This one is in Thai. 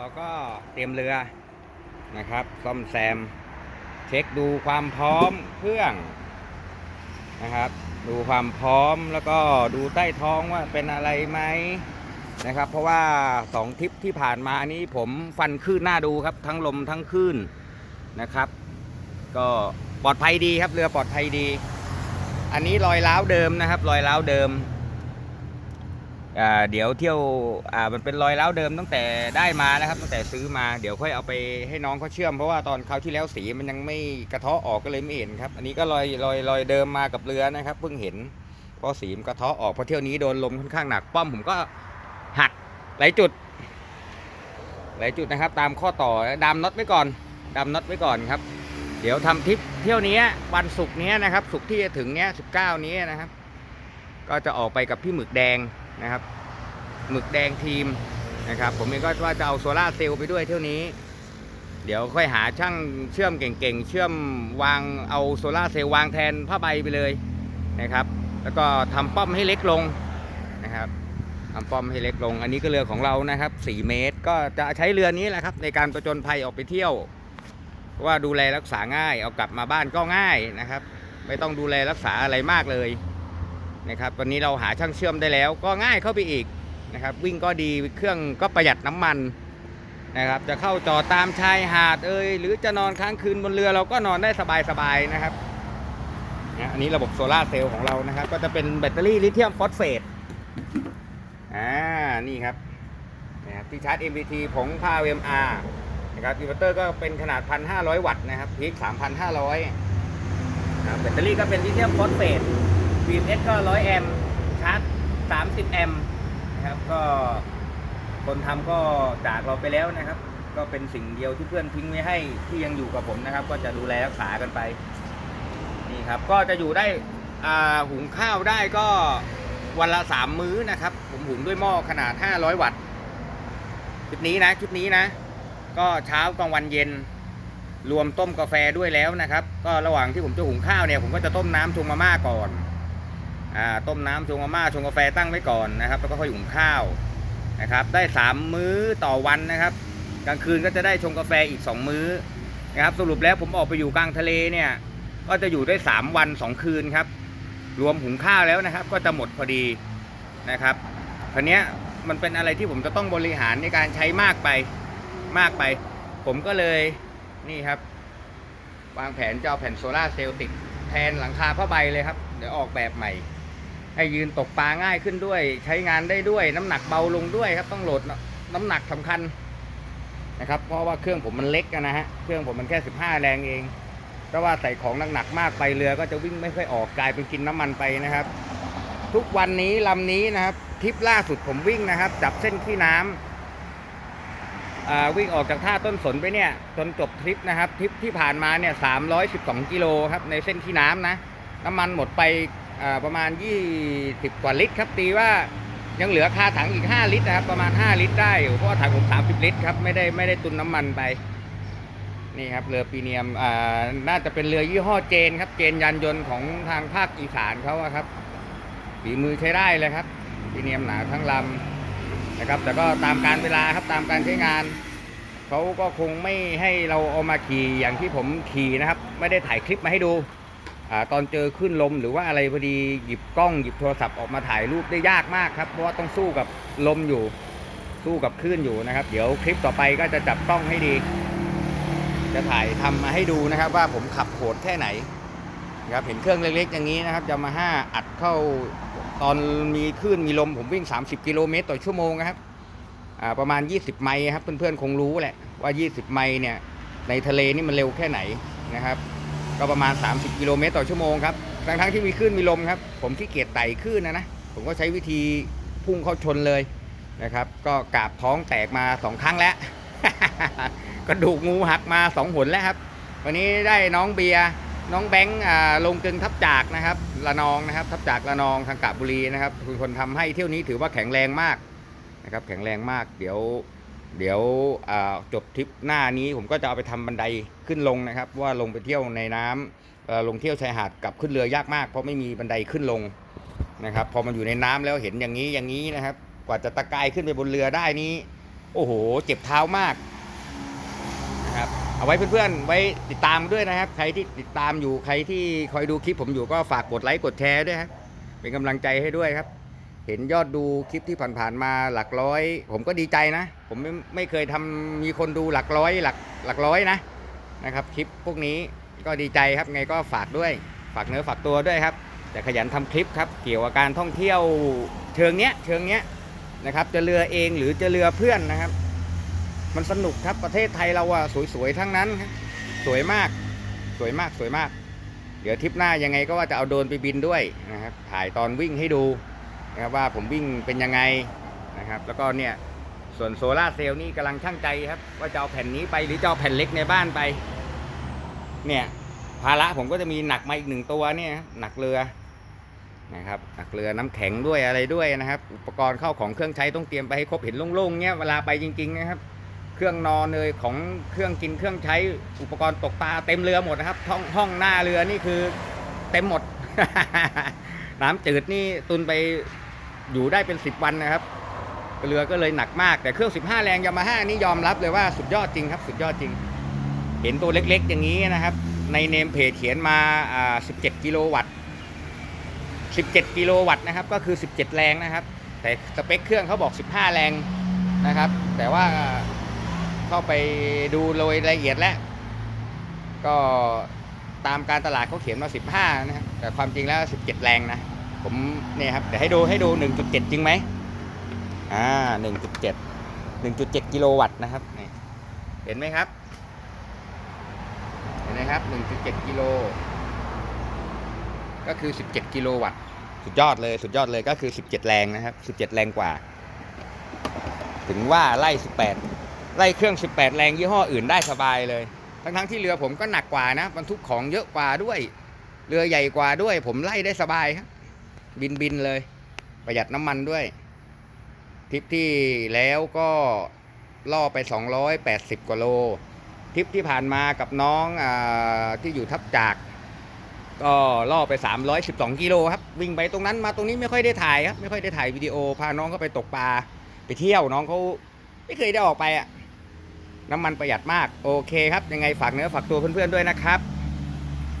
เราก็เตรียมเรือนะครับ ซ่อมแซม เช็คดูความพร้อมเครื่องนะครับ ดูความพร้อมแล้วก็ดูใต้ท้องว่าเป็นอะไรไหมนะครับ เพราะว่าสองทริปที่ผ่านมานี้ผมฟันคลื่นหน้าดูครับ ทั้งลมทั้งคลื่นนะครับ ก็ปลอดภัยดีครับเรือปลอดภัยดี อันนี้รอยร้าวเดิมนะครับ รอยร้าวเดิม เดี๋ยวเที่ยวมันเป็นรอยร้าวเดิมตั้งแต่ได้มานะครับตั้งแต่ซื้อมาเดี๋ยวค่อยเอาไปให้น้องเขาเชื่อมเพราะว่าตอนคราวที่แล้วสีมันยังไม่กระเทาะออกก็เลยไม่เห็นครับ อันนี้ก็รอยรอยรอยเดิมมากับเรือนะครับเพิ่งเห็นเพราะสีมันกระเทาะออกเพราะเที่ยวนี้โดนลมค่อนข้างหนักป้อมผมก็หักหลายจุด หลายจุดนะครับ ตามข้อต่อดามน็อตไว้ก่อนดามน็อตไว้ก่อนครับ เดี๋ยวทำทริปเที่ยวนี้วันศุกร์นี้นะครับศุกร์ที่จะถึงเนี้ยสิบเก้านี้นะครับ ก็จะออกไปกับพี่หมึกแดง นะครับหมึกแดงทีมนะครับ ผมเองก็ว่าจะเอาโซลาเซลล์ไปด้วยเที่ยวนี้ เดี๋ยวค่อยหาช่างเชื่อมเก่งๆ เชื่อมวางเอาโซลาเซลล์วางแทนผ้าใบไปเลยนะครับ แล้วก็ทำป้อมให้เล็กลงนะครับทำป้อมให้เล็กลง อันนี้ก็เรือของเรานะครับ 4 เมตร ก็จะใช้เรือนี้แหละครับ ในการประจนภัยออกไปเที่ยวเพราะว่าดูแลรักษาง่าย เอากลับมาบ้านก็ง่ายนะครับ ไม่ต้องดูแลรักษาอะไรมากเลย นะครับวันนี้เราหาช่างเชื่อมได้แล้ว ก็ง่ายเข้าไปอีกนะครับ วิ่งก็ดีเครื่องก็ประหยัดน้ำมันนะครับ จะเข้าจอดตามชายหาดเอ่ยหรือจะนอนค้างคืนบนเรือเราก็นอนได้สบายๆนะครับนะอันนี้ระบบโซลาเซลล์ของเรานะครับ ก็จะเป็นแบตเตอรี่ลิเธียมฟอสเฟตอ่านี่ครับนะครับที่ชาร์จ MPT ผง Power MR นะครับอินเวอร์เตอร์ก็เป็นขนาด 1,500 วัตต์นะครับพีค3,500นะครับแบตเตอรี่ก็เป็นลิเธียมฟอสเฟต BMS ก็ 100 แอมป์ชาร์จ 30 แอมป์นะครับก็คนทำก็จากเราไปแล้วนะครับ ก็เป็นสิ่งเดียวที่เพื่อนทิ้งไว้ให้ที่ยังอยู่กับผมนะครับ ก็จะดูแลรักษากันไปนี่ครับก็จะอยู่ได้อ่าหุงข้าวได้ก็วันละสามมื้อนะครับ ผมหุงด้วยหม้อขนาด 500 วัตต์ชุดนี้นะชุดนี้นะ ก็เช้ากลางวันเย็น รวมต้มกาแฟด้วยแล้วนะครับ ก็ระหว่างที่ผมจะหุงข้าวเนี่ย ผมก็จะต้มน้ำชงมาม่าก่อน ต้มน้ำชงมาม่าชงกาแฟตั้งไว้ก่อนนะครับ แล้วก็ค่อยหุงข้าวนะครับ ได้ 3 มื้อต่อวันนะครับ กลางคืนก็จะได้ชงกาแฟอีก 2 มื้อนะครับ สรุปแล้วผมออกไปอยู่กลางทะเลเนี่ย ก็จะอยู่ได้ 3 วัน 2 คืนครับ รวมหุงข้าวแล้วนะครับ ก็จะหมดพอดีนะครับทีเนี้มันเป็นอะไรที่ผมจะต้องบริหารในการใช้มากไปมากไป ผมก็เลยนี่ครับ วางแผนจะเอาแผ่นโซลาเซลล์ติดแทนหลังคาผ้าใบเลยครับ เดี๋ยวออกแบบใหม่ ให้ยืนตกปลาง่ายขึ้นด้วย ใช้งานได้ด้วย น้ำหนักเบาลงด้วยครับ ต้องโหลดน้ำหนักสำคัญนะครับ เพราะว่าเครื่องผมมันเล็กนะฮะเครื่องผมมันแค่ 15 แรงเองเพราะว่าใส่ของหนักๆมากไปเรือก็จะวิ่งไม่ค่อยออกกลายเป็นกินน้ำมันไปนะครับ ทุกวันนี้ลำนี้นะครับทริปล่าสุดผมวิ่งนะครับ จับเส้นขี้น้ำอ่าวิ่งออกจากท่าต้นสนไปเนี่ยจนจบทริปนะครับทริปที่ผ่านมาเนี่ย312กิโลครับในเส้นขี้น้ำนะ น้ำมันหมดไป ประมาณ 20 กว่าลิตรครับตีว่ายังเหลือคาถังอีก 5 ลิตรนะครับ ประมาณ 5 ลิตรได้อยู่เพราะถังผม30 ลิตรครับไม่ได้ไม่ได้ตุนน้ำมันไปนี่ครับเรือปีเนียมอ่าน่าจะเป็นเรือยี่ห้อเจนครับ เจนยานยนต์ของทางภาคอีสานเขาครับฝีมือใช้ได้เลยครับปีเนียมหนาทั้งลำนะครับ แต่ก็ตามการเวลาครับตามการใช้งานเขาก็คงไม่ให้เราเอามาขี่อย่างที่ผมขี่นะครับ ไม่ได้ถ่ายคลิปมาให้ดู ตอนเจอขึ้นลมหรือว่าอะไรพอดีหยิบกล้องหยิบโทรศัพท์ออกมาถ่ายรูปได้ยากมากครับ เพราะว่าต้องสู้กับลมอยู่ สู้กับคลื่นอยู่นะครับ เดี๋ยวคลิปต่อไปก็จะจับกล้องให้ดี จะถ่ายทำมาให้ดูนะครับ ว่าผมขับโหดแค่ไหนนะครับเห็นเครื่องเล็กๆ อย่างนี้นะครับยามาฮ่าอัดเข้าตอนมีคลื่นมีลมผมวิ่ง 30 กิโลเมตรต่อชั่วโมงนะครับประมาณ 20 ไมล์ครับเพื่อนๆคงรู้แหละว่า 20 ไมล์เนี่ยในทะเลนี่มันเร็วแค่ไหนนะครับ ก็ประมาณ 30 กิโลเมตรต่อชั่วโมงครับทั้งทั้งที่มีคลื่นมีลมครับ ผมขี้เกียจไต่คลื่นนะนะ ผมก็ใช้วิธีพุ่งเข้าชนเลยนะครับ ก็กราบท้องแตกมา 2 ครั้งแล้ว กระดูกงูหักมา 2 หนแล้วครับ วันนี้ได้น้องเบียร์น้องแบงค์ลงกึงทับจากนะครับละนองนะครับ ทับจากละนองทางกาบบุรีนะครับคือคนทำให้เที่ยวนี้ถือว่าแข็งแรงมากนะครับ แข็งแรงมาก เดี๋ยว เดี๋ยวจบทริปหน้านี้ผมก็จะเอาไปทำบันไดขึ้นลงนะครับว่าลงไปเที่ยวในน้ำเอ่อลงเที่ยวชายหาดกลับขึ้นเรือยากมาก เพราะไม่มีบันไดขึ้นลงนะครับพอมันอยู่ในน้ำแล้วเห็นอย่างนี้อย่างนี้นะครับ กว่าจะตะกายขึ้นไปบนเรือได้นี้ โอ้โห เจ็บเท้ามากนะครับเอาไว้เพื่อนๆ ไว้ติดตามด้วยนะครับ ใครที่ติดตามอยู่ใครที่คอยดูคลิปผมอยู่ก็ฝากกดไลค์กดแชร์ด้วยครับเป็นกำลังใจให้ด้วยครับ เห็นยอดดูคลิปที่ผ่านๆมาหลักร้อย ผมก็ดีใจนะ ผมไม่ไม่เคยทำมีคนดูหลักร้อยหลักหลักร้อยนะนะครับคลิปพวกนี้ก็ดีใจครับไงก็ฝากด้วย ฝากเนื้อฝากตัวด้วยครับ แต่ขยันทำคลิปครับเกี่ยวกับการท่องเที่ยวเชิงเนี้ยเชิงเนี้ยนะครับจะเรือเองหรือจะเรือเพื่อนนะครับ มันสนุกครับประเทศไทยเราอะสวยๆทั้งนั้น สวยมากสวยมากสวยมาก เดี๋ยวทริปหน้ายังไงก็ว่าจะเอาโดรนไปบินด้วยนะครับถ่ายตอนวิ่งให้ดู นะครับว่าผมวิ่งเป็นยังไงนะครับ แล้วก็เนี่ยส่วนโซลาเซลล์นี่กำลังช่างใจครับ ว่าจะเอาแผ่นนี้ไปหรือจะเอาแผ่นเล็กในบ้านไป เนี่ยภาระผมก็จะมีหนักมาอีกหนึ่งตัวเนี่ยหนักเรือนะครับหนักเรือน้ำแข็งด้วยอะไรด้วยนะครับ อุปกรณ์เข้าของเครื่องใช้ต้องเตรียมไปให้ครบเห็นโล่งๆเงี้ยเวลาไปจริง ๆ นะครับ เครื่องนอนเลยของเครื่องกินเครื่องใช้อุปกรณ์ตกปลาเต็มเรือหมดนะครับห้องห้องหน้าเรือนี่คือเต็มหมด น้ำจืดนี่ตุนไป อยู่ได้เป็นสิบวันนะครับ เรือก็เลยหนักมากแต่เครื่อง 15 แรงยามาฮ่านี่ยอมรับเลยว่าสุดยอดจริงครับ สุดยอดจริง เห็นตัวเล็กๆ อย่างนี้นะครับ ในเนมเพจเขียนมาอ่า17 กิโลวัตต์ 17 กิโลวัตต์นะครับ ก็คือ 17 แรงนะครับ แต่สเปคเครื่องเขาบอก 15 แรงนะครับ แต่ว่าเข้าไปดูโดยละเอียดแล้ว ก็ตามการตลาดเขาเขียนมา 15 นะครับแต่ความจริงแล้ว 17 แรงนะ ผมเนี่ยครับเดี๋ยวให้ดูให้ดู 1.7 จริงไหมอ่า 1.7 1.7 กิโลวัตต์นะครับนี่เห็นไหมครับ เห็นไหมครับ 1.7 กิโล ก็คือ 17 กิโลวัตต์ สุดยอดเลย สุดยอดเลยก็คือ 17 แรงนะครับ 17 แรงกว่า ถึงว่าไล่ 18 ไล่เครื่อง 18 แรงยี่ห้ออื่นได้สบายเลย ทั้งๆที่เรือผมก็หนักกว่านะบรรทุกของเยอะกว่าด้วย เรือใหญ่กว่าด้วย ผมไล่ได้สบายครับ บินบินเลย ประหยัดน้ำมันด้วย ทริปที่แล้วก็ล่อไป 280 กว่าโล ทริปที่ผ่านมากับน้องอที่อยู่ทับจาก ก็ล่อไป 312 กิโลครับ วิ่งไปตรงนั้นมาตรงนี้ไม่ค่อยได้ถ่ายครับไม่ค่อยได้ถ่ายวิดีโอ พาน้องเขาไปตกปลาไปเที่ยวน้องเขาไม่เคยได้ออกไปอะน้ำมันประหยัดมาก โอเคครับ ยังไงฝากเนื้อฝากตัวเพื่อนๆด้วยนะครับ